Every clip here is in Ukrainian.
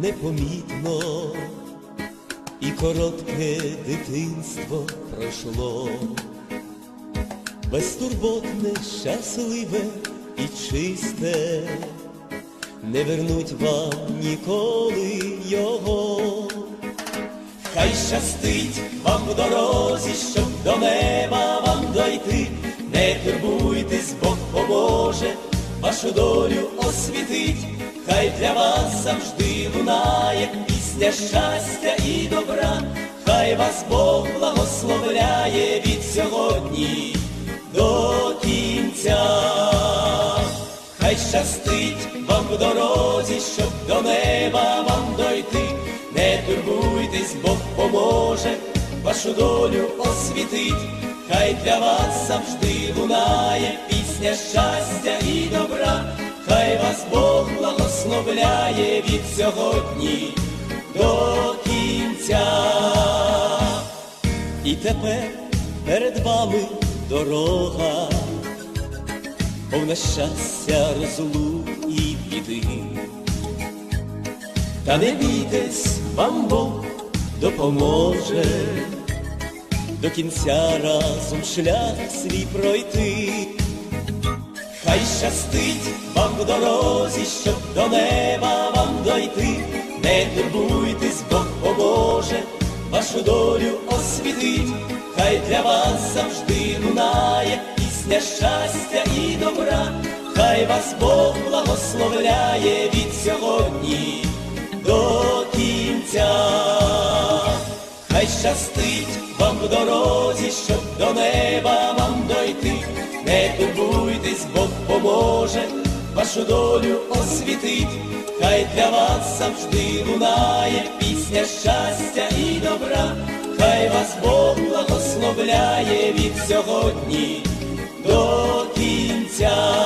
непомітно, і коротке дитинство пройшло, безтурботне, щасливе і чисте, не вернуть вам ніколи його. Хай щастить вам в дорозі, щоб до неба вам дойти, не турбуйтесь, Бог поможе, вашу долю освітить, хай для вас завжди лунає пісня щастя і добра, хай вас Бог благословляє від сьогодні до кінця. Хай щастить вам в дорозі, щоб до неба вам дойти, не турбуйтесь, Бог поможе, вашу долю освітить, хай для вас завжди лунає пісня щастя і добра, хай вас Бог благословляє від сьогодні до кінця. І тепер перед вами дорога повна щастя, розлук і біди. Та не бійтесь, вам Бог допоможе до кінця разом шлях свій пройти. Хай щастить вам в дорозі, щоб до неба вам дойти, не турбуйтесь, Бог поможе, вашу долю освітить, хай для вас завжди лунає пісня щастя і добра, хай вас Бог благословляє від сьогодні до кінця. Хай щастить вам в дорозі, щоб до неба вам дойти, не турбуйтесь, Поможе, вашу долю освітить, хай для вас завжди лунає пісня щастя і добра, хай вас Бог благословляє від сьогодні до кінця.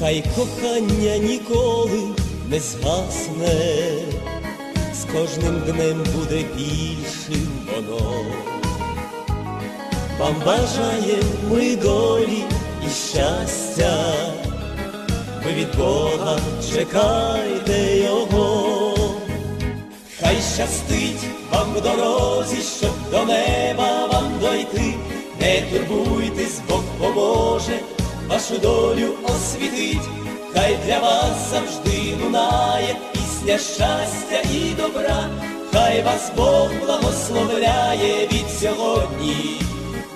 Хай кохання ніколи не згасне, з кожним днем буде більшим воно. Вам бажає ми долі і щастя, ви від Бога чекайте його. Хай щастить вам в дорозі, щоб до неба вам дойти, не турбуйтесь, Бог поможе, вашу долю для вас завжди лунає пісня щастя і добра, хай вас Бог благословляє від сьогодні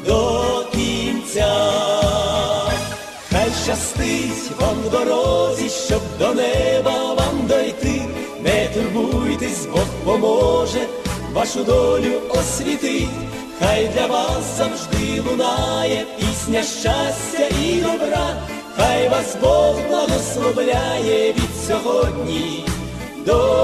до кінця. Хай щастить вам в дорозі, щоб до неба вам дойти, не турбуйтесь, Бог поможе, вашу долю освітить, хай для вас завжди лунає пісня щастя хай вас Бог благословляє від сьогодні до.